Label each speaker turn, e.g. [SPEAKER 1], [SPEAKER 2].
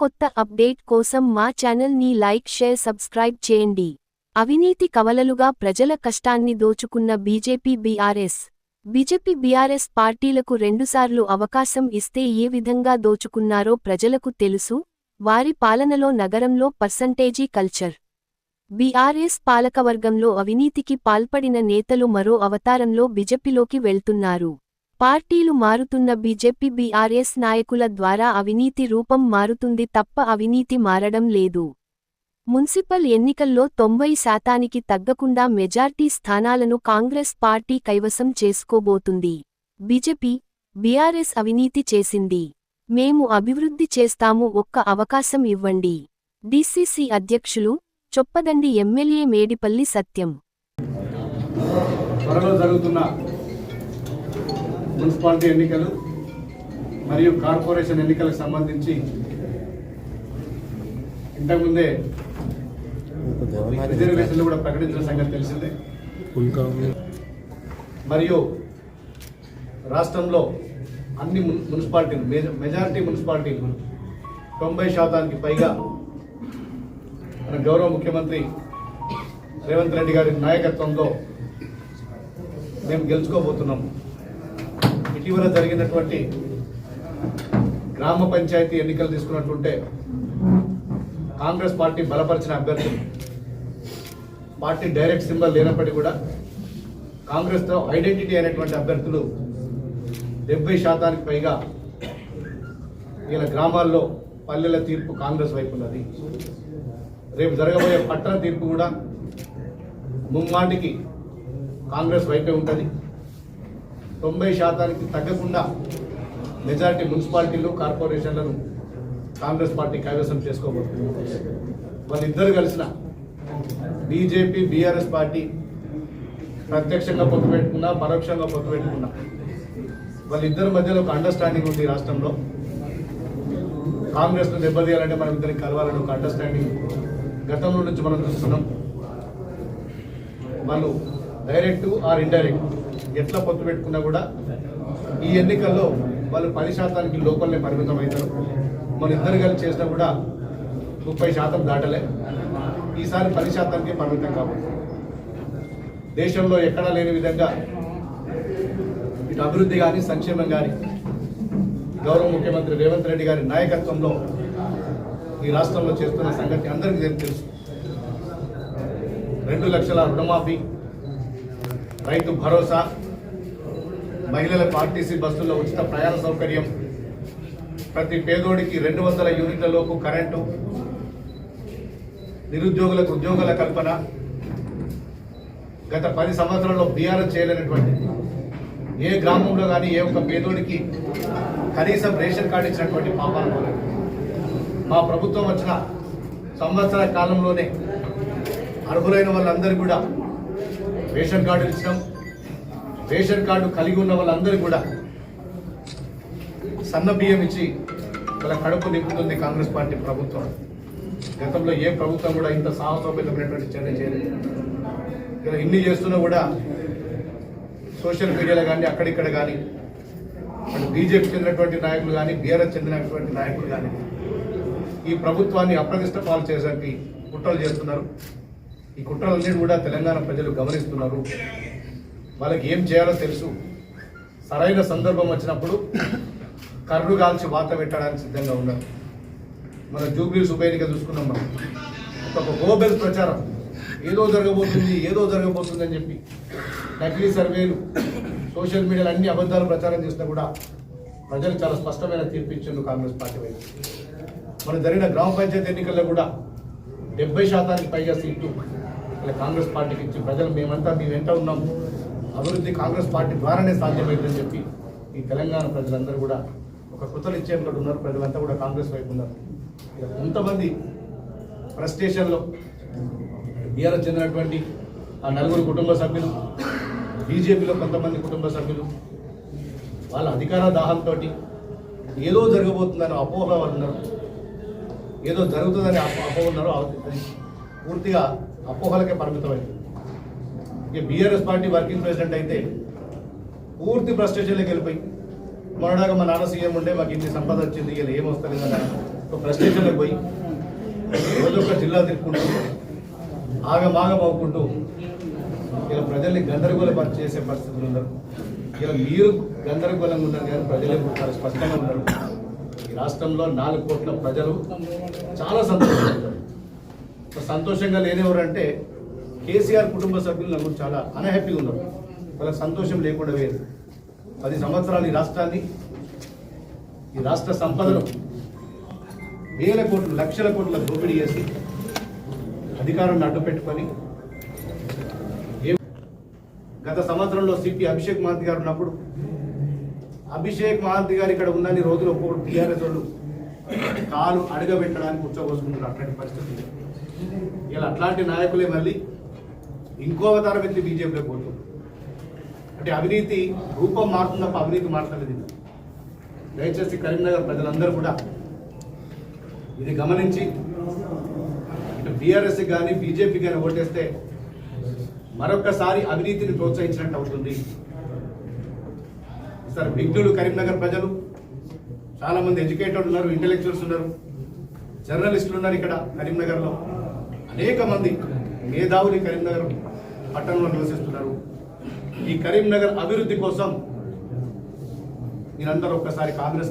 [SPEAKER 1] కొత్త అప్డేట్ కోసం మా ఛానల్ని లైక్ షేర్ సబ్స్క్రైబ్ చేయండి. అవినీతి కవలలుగా ప్రజల కష్టాన్ని దోచుకున్న బీజేపీ బీఆర్ఎస్. బీజేపీ బీఆర్ఎస్ పార్టీలకు రెండుసార్లు అవకాశం ఇస్తే ఏ విధంగా దోచుకున్నారో ప్రజలకు తెలుసు. వారి పాలనలో నగరంలో పర్సంటేజీ కల్చర్. బీఆర్ఎస్ పాలకవర్గంలో అవినీతికి పాల్పడిన నేతలు మరో అవతారంలో బీజేపీలోకి వెళ్తున్నారు. పార్టీలు మారుతున్న బీజేపీ బీఆర్ఎస్ నాయకుల ద్వారా అవినీతి రూపం మారుతుంది తప్ప అవినీతి మారడం లేదు. మున్సిపల్ ఎన్నికల్లో తొంభై శాతానికి తగ్గకుండా మెజార్టీ స్థానాలను కాంగ్రెస్ పార్టీ కైవసం చేసుకోబోతుంది. బీజేపీ బీఆర్ఎస్ అవినీతి చేసింది. మేము అభివృద్ధి చేస్తాము ఒక్క అవకాశం ఇవ్వండి. డీసీసీ అధ్యక్షులు చొప్పదండి ఎమ్మెల్యే మేడిపల్లి సత్యం.
[SPEAKER 2] త్వరలో జరుగుతున్న మున్సిపాలిటీ ఎన్నికలు మరియు కార్పొరేషన్ ఎన్నికలకు సంబంధించి ఇంతకుముందే రిజర్వేషన్లు కూడా ప్రకటించిన సంగతి తెలిసిందే. మరియు రాష్ట్రంలో అన్ని మున్- మున్సిపాలిటీలు మెజ- మెజారిటీ మున్సిపాలిటీలు తొంభై శాతానికి పైగా మన గౌరవ ముఖ్యమంత్రి రేవంత్ రెడ్డి గారి నాయకత్వంలో మేము గెలుచుకోబోతున్నాం. ఇటీవల జరిగినటువంటి గ్రామ పంచాయతీ ఎన్నికలు తీసుకున్నట్టుంటే కాంగ్రెస్ పార్టీ బలపరిచిన అభ్యర్థులు పార్టీ డైరెక్ట్ సింబల్ లేనప్పటికీ కూడా కాంగ్రెస్తో ఐడెంటిటీ అయినటువంటి అభ్యర్థులు డెబ్బై శాతానికి పైగా వీళ్ళ గ్రామాల్లో పల్లెల తీర్పు కాంగ్రెస్ వైపు ఉన్నది. రేపు జరగబోయే పట్టణ తీర్పు కూడా ముమ్మాటికి కాంగ్రెస్ వైపే ఉంటుంది. తొంభై శాతానికి తగ్గకుండా మెజారిటీ మున్సిపాలిటీలు కార్పొరేషన్లను కాంగ్రెస్ పార్టీ కైవసం చేసుకోబోతుంది. వాళ్ళిద్దరు కలిసిన బీజేపీ బీఆర్ఎస్ పార్టీ ప్రత్యక్షంగా పొత్తు పెట్టుకున్నా పరోక్షంగా పొత్తు పెట్టుకున్నా వాళ్ళిద్దరి మధ్యలో ఒక అండర్స్టాండింగ్ ఉంది రాష్ట్రంలో. కాంగ్రెస్ను దెబ్బతీయాలంటే మనం ఇద్దరికి కలవాలని ఒక అండర్స్టాండింగ్ గతంలో నుంచి మనం చూస్తున్నాం. వాళ్ళు డైరెక్ట్ ఆర్ ఇండైరెక్ట్. ఎట్లా పొత్తు పెట్టుకున్నా కూడా ఈ ఎన్నికల్లో వాళ్ళు పది శాతానికి లోపలనే పరిమితం అవుతారు. మన ఇద్దరు కలిసి చేసినా కూడా ముప్పై శాతం దాటలే. ఈసారి పది శాతానికి పరిమితం కాబట్టి. దేశంలో ఎక్కడా లేని విధంగా ఇటు అభివృద్ధి కానీ సంక్షేమం కానీ గౌరవ ముఖ్యమంత్రి రేవంత్ రెడ్డి గారి నాయకత్వంలో ఈ రాష్ట్రంలో చేస్తున్న సంగతి అందరికీ తెలుసు? రెండు లక్షల రుణమాఫీ రైతు భరోసా మహిళలకు ఆర్టీసీ బస్సుల్లో ఉచిత ప్రయాణ సౌకర్యం ప్రతి పేదోడికి రెండు వందల యూనిట్లలోపు కరెంటు నిరుద్యోగులకు ఉద్యోగాల కల్పన గత పది సంవత్సరాల్లో బీఆర్ఎస్ చేయలేనటువంటి ఏ గ్రామంలో కానీ ఏ ఒక్క పేదోడికి కనీసం రేషన్ కార్డు ఇచ్చినటువంటి పాపాలు మా ప్రభుత్వం వచ్చిన సంవత్సర కాలంలోనే అర్హులైన వాళ్ళందరూ కూడా రేషన్ కార్డు ఇచ్చినాం రేషన్ కార్డు కలిగి ఉన్న వాళ్ళందరూ కూడా సన్న బియ్యం ఇచ్చి వాళ్ళ కడుపు నింపుతుంది కాంగ్రెస్ పార్టీ ప్రభుత్వం. గతంలో ఏ ప్రభుత్వం కూడా ఇంత సాహసోపేతమైనటువంటి చర్య చేయలేదు. ఇలా ఇన్ని చేస్తున్నా కూడా సోషల్ మీడియాలో కానీ అక్కడిక్కడ కానీ అటు బీజేపీ చెందినటువంటి నాయకులు కానీ బీఆర్ఎస్ చెందినటువంటి నాయకులు కానీ ఈ ప్రభుత్వాన్ని అప్రదిష్ట పాలు చేసేకి కుట్రలు చేస్తున్నారు. ఈ కుట్రలన్నీ కూడా తెలంగాణ ప్రజలు గమనిస్తున్నారు. వాళ్ళకి ఏం చేయాలో తెలుసు. సరైన సందర్భం వచ్చినప్పుడు కర్రు కాల్చి వాత పెట్టడానికి సిద్ధంగా ఉన్నారు. మన జూబ్లీ ఉప ఎన్నిక చూసుకున్నాం మనం. ఒక గోబెల్ ప్రచారం. ఏదో జరగబోతుంది ఏదో జరగబోతుంది అని చెప్పి నకిలీ సర్వేలు సోషల్ మీడియాలో అన్ని అబద్ధాలు ప్రచారం చేసినా కూడా ప్రజలు చాలా స్పష్టమైన తీర్పు ఇచ్చిండు కాంగ్రెస్ పార్టీ వైపు. మన జరిగిన గ్రామ పంచాయతీ ఎన్నికల్లో కూడా డెబ్బై శాతానికి పైగా సీట్లు ఇలా కాంగ్రెస్ పార్టీకి ఇచ్చి ప్రజలు మేమంతా మీ వెంట ఉన్నాం. అభివృద్ధి కాంగ్రెస్ పార్టీ ద్వారానే సాధ్యమైందని చెప్పి ఈ తెలంగాణ ప్రజలందరూ కూడా ఒక కృతలు ఇచ్చేట్లు ఉన్నారు. ప్రజలంతా కూడా కాంగ్రెస్ వైపు ఉన్నారు. ఇక కొంతమంది ఫ్రస్ట్రేషన్లో బీఆర్ఎస్ చెందినటువంటి ఆ నలుగురు కుటుంబ సభ్యులు బీజేపీలో కొంతమంది కుటుంబ సభ్యులు వాళ్ళ అధికార దాహంతో ఏదో జరగబోతుందని అపోహ వాళ్ళు ఉన్నారు. ఏదో జరుగుతుందని అపోహ ఉన్నారు. పూర్తిగా అపోహలకే పరిమితమైంది. ఇక బీఆర్ఎస్ పార్టీ వర్కింగ్ ప్రెసిడెంట్ అయితే పూర్తి ఫ్రస్ట్రేషన్లోకి వెళ్ళిపోయి మొన్నడాగా మా నాన్న సీఎం ఉండే మాకు ఇన్ని సంపద వచ్చింది ఇలా ఏం వస్తుంది ఒక పోయి రోజు ఒక జిల్లా తిప్పుకుంటూ ఆగమాగం అవ్వకుంటూ ఇలా ప్రజల్ని గందరగోళం చేసే పరిస్థితులు ఉన్నారు. ఇలా మీరు గందరగోళంగా ఉన్నారు కానీ ప్రజలే చాలా స్పష్టంగా ఉన్నారు. ఈ రాష్ట్రంలో నాలుగు కోట్ల ప్రజలు చాలా సంతోషంగా ఉంటారు సంతోషంగా లేనివారంటే కేసీఆర్ కుటుంబ సభ్యులు నాకు చాలా అన్హ్యాపీగా ఉన్నారు. వాళ్ళకి సంతోషం లేకుండా వేరు పది సంవత్సరాలు ఈ రాష్ట్రాన్ని ఈ రాష్ట్ర సంపదను వేల కోట్లు లక్షల కోట్ల దోపిడీ చేసి అధికారాన్ని అడ్డు పెట్టుకొని గత సంవత్సరంలో సిపి అభిషేక్ మహంతి గారు ఉన్నప్పుడు అభిషేక్ మహంతి గారు ఇక్కడ ఉందని రోజులు ఒక్కొక్కటి టీఆర్ఎస్ వాళ్ళు కాలు అడగబెట్టడానికి కూర్చోబోసుకుంటారు అట్లాంటి పరిస్థితి ఇలా అట్లాంటి నాయకులే మళ్ళీ ఇంకో అవతారం ఎత్తి బీజేపీలో పోతుంది అంటే అవినీతి రూపం మారుతుంది తప్ప అవినీతి మారుతలేదు దయచేసి కరీంనగర్ ప్రజలందరూ కూడా ఇది గమనించి అంటే బీఆర్ఎస్ కానీ బీజేపీ కానీ ఓటేస్తే మరొకసారి అవినీతిని ప్రోత్సహించినట్టు అవుతుంది. సార్ విజ్ఞులు కరీంనగర్ ప్రజలు చాలామంది ఎడ్యుకేటెడ్ ఉన్నారు ఇంటెలెక్చువల్స్ ఉన్నారు. జర్నలిస్టులు ఉన్నారు ఇక్కడ కరీంనగర్లో. అనేక మంది మేధావులు కరీంనగర్ పట్టణంలో నివసిస్తున్నారు. ఈ కరీంనగర్ అభివృద్ధి కోసం మీరందరూ ఒక్కసారి కాంగ్రెస్